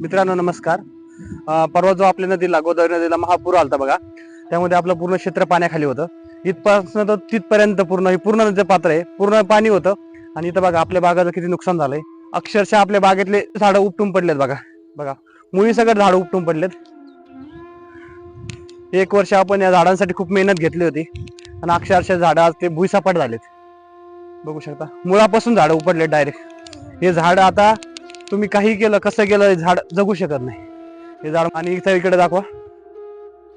मित्रांनो नमस्कार. अं, परवा जो आपल्या नदीला गोदावरी नदीला महापूर आलता बघा त्यामध्ये आपलं पूर्ण क्षेत्र पाण्याखाली होतं. इथपासून तर तिथपर्यंत पूर्ण हे पूर्ण नदीचं पात्र आहे पूर्ण पाणी होतं. आणि इथं बघा आपल्या बागाचं किती नुकसान झालंय. अक्षरशः आपल्या बागेतले झाडं उपटून पडलेत बघा. बघा मुळी सगळं झाडं उपटून पडलेत. एक वर्ष आपण या झाडांसाठी खूप मेहनत घेतली होती. आणि अक्षरशः झाडं आज ते भुईसपाट झालेत. बघू शकता. मुळापासून झाडं उपडले डायरेक्ट हे झाड आता तुम्ही काही केलं कसं केलं हे झाड जगू शकत नाही. हे झाड आणि इथं इकडे दाखवा.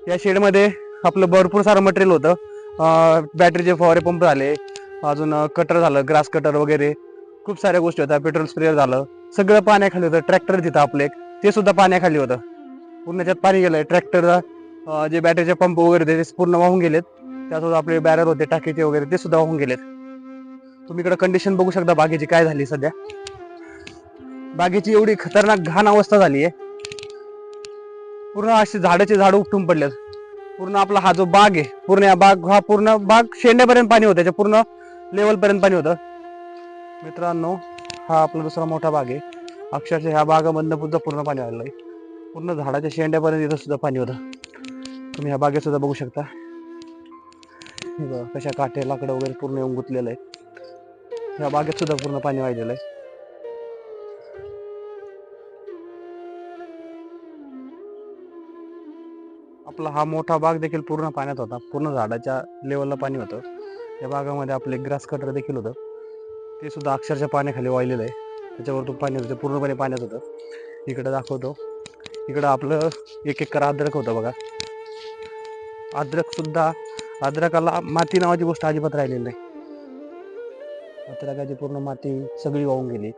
या शेडमध्ये आपलं भरपूर सारं मटेरियल होतं. बॅटरीचे फवारे पंप झाले. अजून कटर झालं ग्रास कटर वगैरे. खूप साऱ्या गोष्टी होत्या. पेट्रोल स्प्रेअर झालं. सगळं पाण्याखाली होतं. ट्रॅक्टर तिथं आपलं एक. ते सुद्धा पाण्याखाली होतं. पूर्ण त्याच्यात पाणी गेलं ट्रॅक्टर जे बॅटरीचे पंप वगैरे होते ते पूर्ण वाहून गेलेत. त्यासोबत आपले बॅरर होते टाकीचे वगैरे ते सुद्धा वाहून गेलेत. तुम्ही इकडे कंडिशन बघू शकता बागेची काय झाली सध्या. बागेची एवढी खतरनाक घाण अवस्था झाली आहे. पूर्ण अशी झाडाचे झाड उपटून पडलेत. पूर्ण आपला हा जो बाग आहे पूर्ण या बाग हा पूर्ण बाग शेंड्यापर्यंत पाणी होतं त्याच्या पूर्ण लेवल पर्यंत पाणी होतं. मित्रांनो हा आपला दुसरा मोठा बाग आहे. अक्षरशः ह्या बागामधनं सुद्धा पूर्ण पाणी आलेलं आहे. पूर्ण झाडाच्या शेंड्यापर्यंत इथं सुद्धा पाणी होतं. तुम्ही ह्या बागेत सुद्धा बघू शकता. कशा काठे लाकडं वगैरे पूर्ण येऊन गुंतलेलं आहे. ह्या बागेत सुद्धा पूर्ण पाणी वाहिलेलं आहे. आपला हा मोठा बाग देखील पूर्ण पाण्यात होता. पूर्ण झाडाच्या लेवलला पाणी होतं. या बागामध्ये आपले ग्रास कटर देखील होतं. ते सुद्धा अक्षरशः पाण्याखाली वाहिलेलं आहे. त्याच्यावरतून पाणी होतं. ते पूर्णपणे पाण्यात होतं. इकडं दाखवतो. इकडं आपलं एक एकर अद्रक होतं बघा. अद्रकसुद्धा अद्रकाला माती नावाची गोष्ट अजिबात राहिलेली नाही. अद्रकाची पूर्ण माती सगळी वाहून गेली.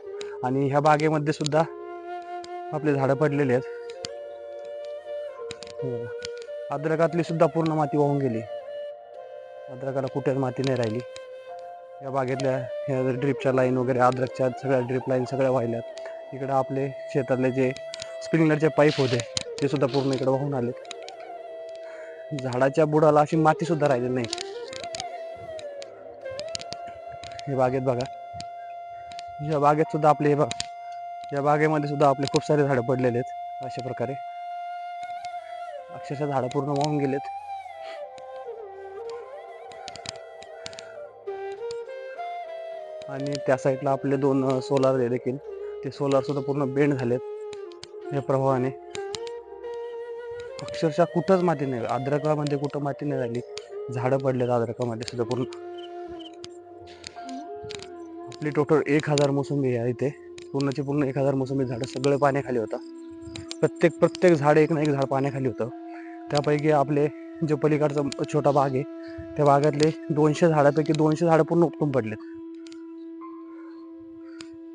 आणि ह्या बागेमध्ये सुद्धा आपले झाडं पडलेले आहेत. हे अद्रकातली सुद्धा पूर्ण माती वाहून गेली. अद्रकाला कुठेच माती नाही राहिली. या बागेतल्या ह्या ड्रिपच्या लाईन वगैरे अद्रकच्या सगळ्या ड्रिप लाईन सगळ्या वाहिल्यात. इकडं आपले शेतातले जे स्प्रिंकलरचे पाईप होते ते सुद्धा पूर्ण इकडे वाहून आले झाडाच्या बुडाला अशी माती सुद्धा नाही. हे बागेत बघा. या बागेत सुद्धा आपले हे बघा. या बागेमध्ये सुद्धा आपले खूप सारे झाडं पडलेले आहेत अशा प्रकारे. अक्षरशः झाडं पूर्ण वाहून गेलेत. आणि त्या साईडला आपले दोन सोलार देखील. ते सोलार सुद्धा पूर्ण बेंड झालेत या प्रभावाने अक्षरशः कुठंच माती नाही. अद्रकामध्ये कुठं माती नाही झाली. झाडं पडलेत अद्रकामध्ये सुद्धा पूर्ण. आपली टोटल एक हजार मोसंबी आहे इथे. पूर्णची पूर्ण एक हजार मोसंबी झाडं सगळे पाण्याखाली होता. प्रत्येक प्रत्येक झाड एक ना एक झाड पाण्याखाली होतं. त्यापैकी आपले जे पलीकडचा छोटा बाग आहे त्या बागातले दोनशे झाडापैकी दोनशे झाडं पूर्ण उपटून पडलेत.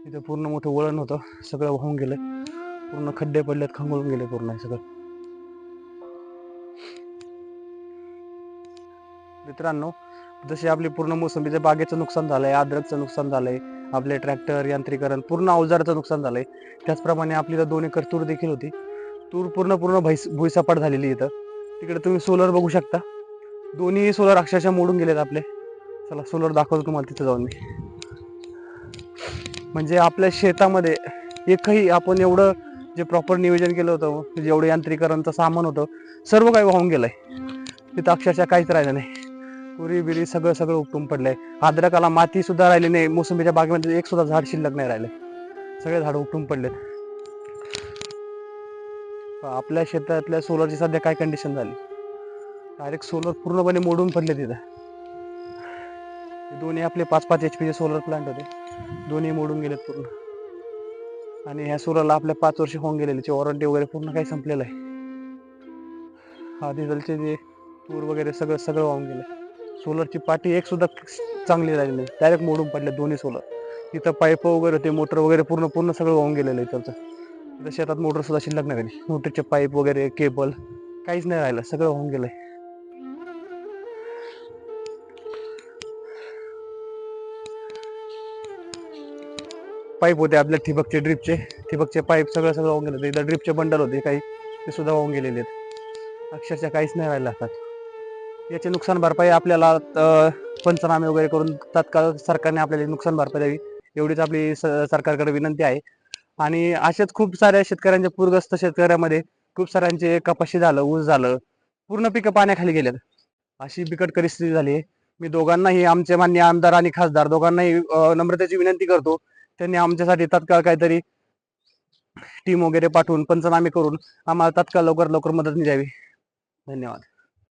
इथे पूर्ण मोठं वळण होतं सगळं वाहून गेलं. पूर्ण खड्डे पडलेत खंगळून गेले पूर्ण सगळं. मित्रांनो जसे आपली पूर्ण मोसंबीच्या बागेचं नुकसान झालंय अद्रकचं नुकसान झालंय आपले ट्रॅक्टर यांत्रिकरण पूर्ण अवजाराचं नुकसान झालंय. त्याचप्रमाणे आपली दोन एकर तूर देखील होती. तूर पूर्ण पूर्ण भैस भुईसपाट झालेली इथं. तिकडे तुम्ही सोलर बघू शकता. दोन्ही सोलर अक्षरशः मोडून गेलेत आपले. चला सोलर दाखवतो तुम्हाला तिथं जाऊन मी. म्हणजे आपल्या शेतामध्ये एकही आपण एवढं जे प्रॉपर नियोजन केलं होतं म्हणजे जेवढं यांत्रिकरणचं सामान होतं सर्व काही वाहून गेलंय. तिथं अक्षरशः काहीच राहिलं नाही. तुरी बिरी सगळं सगळं उपटून पडलंय. अद्रकाला माती सुद्धा राहिली नाही. मोसंबीच्या बागेमध्ये एक सुद्धा झाड शिल्लक नाही राहिले. सगळे झाड उपटून पडले. आपल्या शेतातल्या सोलरची सध्या काय कंडिशन झाली? डायरेक्ट सोलर पूर्णपणे मोडून पडले तिथं. दोन्ही आपले पाच पाच एच पीचे सोलर प्लांट होते. दोन्ही मोडून गेलेत पूर्ण. आणि ह्या सोलरला आपल्या पाच वर्ष होऊन गेलेले. वॉरंटी वगैरे पूर्ण काही संपलेलं आहे. हा डिझेलचे जे तूर वगैरे सगळं सगळं वाहून गेलं. सोलरची पाठी एक सुद्धा चांगली राहिली नाही. डायरेक्ट मोडून पडले दोन्ही सोलर इथं पाईप वगैरे होते मोटर वगैरे पूर्ण पूर्ण सगळं होऊन गेलेलं आहे त्याचं इथं शेतात मोटर सुद्धा शिल्लक नाही राहिली. मोटरचे पाईप वगैरे केबल काहीच नाही राहिलं. सगळं वाहून गेलंय. पाईप होते आपल्या ठिबकचे ड्रिपचे ठिबकचे पाईप सगळं सगळं होऊन गेले. इथं ड्रिपचे बंडल होते काही. ते सुद्धा वाहून गेलेले आहेत. अक्षरशः काहीच नाही राहिलं हातात. याचे नुकसान भरपाई आपल्याला पंचनामे वगैरे करून तत्काळ सरकारने आपल्याला नुकसान भरपाई द्यावी एवढीच आपली स- सरकारकडे विनंती आहे. आणि असेच खूप साऱ्या शेतकऱ्यांच्या पूरग्रस्त शेतकऱ्यामध्ये खूप साऱ्यांचे कपाशी झालं ऊस झालं पूर्ण पिकं पाण्याखाली गेल्यात अशी बिकट परिस्थिती झाली आहे. मी दोघांनाही आमचे मान्य आमदार आणि खासदार दोघांनाही नम्रतेची विनंती करतो. त्यांनी आमच्यासाठी तत्काळ काहीतरी टीम वगैरे पाठवून पंचनामे करून आम्हाला तत्काळ लवकर लवकर मदत द्यावी धन्यवाद.